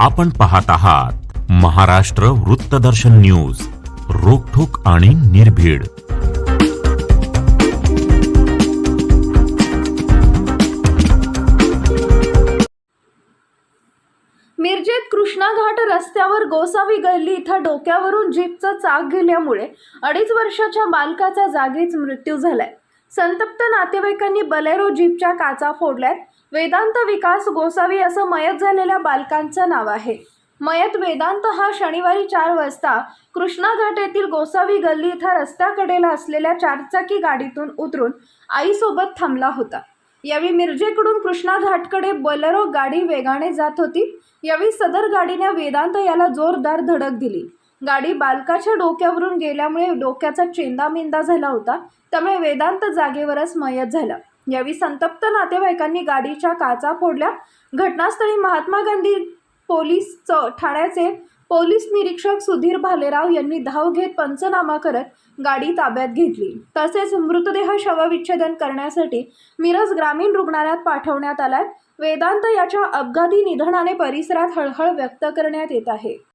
आपण पाहत आहात महाराष्ट्र वृत्तदर्शन न्यूज रोखोक आणि निर्भीड. मिरजेत कृष्णा घाट रस्त्यावर गोसावी गल्ली इथं डोक्यावरून जीपचा चाक गेल्यामुळे अडीच वर्षाच्या बालकाचा जागीच मृत्यू झालाय. संतप्त नातेवाईकांनी बलेरो जीपच्या काचा फोडल्यात. वेदांत विकास गोसावी असं मयत झालेल्या बालकांचं नाव आहे. मयत वेदांत हा शनिवारी चार वाजता कृष्णा घाट येथील गोसावी गल्ली इथं रस्त्याकडेला असलेल्या चारचाकी गाडीतून उतरून आईसोबत थांबला होता. यावेळी मिरजेकडून कृष्णा घाटकडे बलेरो गाडी वेगाने जात होती. यावेळी सदर गाडीने वेदांत याला जोरदार धडक दिली. गाडी बालकाच्या डोक्यावरून गेल्यामुळे डोक्याचा चेंदामेंदा झाला होता. त्यामुळे वेदांत जागेवरच मयत झाला. यावेळी संतप्त नातेवाईकांनी गाडीच्या काचा फोडल्या. घटनास्थळी महात्मा गांधी पोलीस च- ठाण्याचे पोलीस निरीक्षक सुधीर भालेराव यांनी धाव घेत पंचनामा करत गाडी ताब्यात घेतली. तसेच मृतदेह शवविच्छेदन करण्यासाठी मिरज ग्रामीण रुग्णालयात पाठवण्यात आलाय. वेदांत याच्या अपघाती निधनाने परिसरात हळहळ व्यक्त करण्यात येत आहे.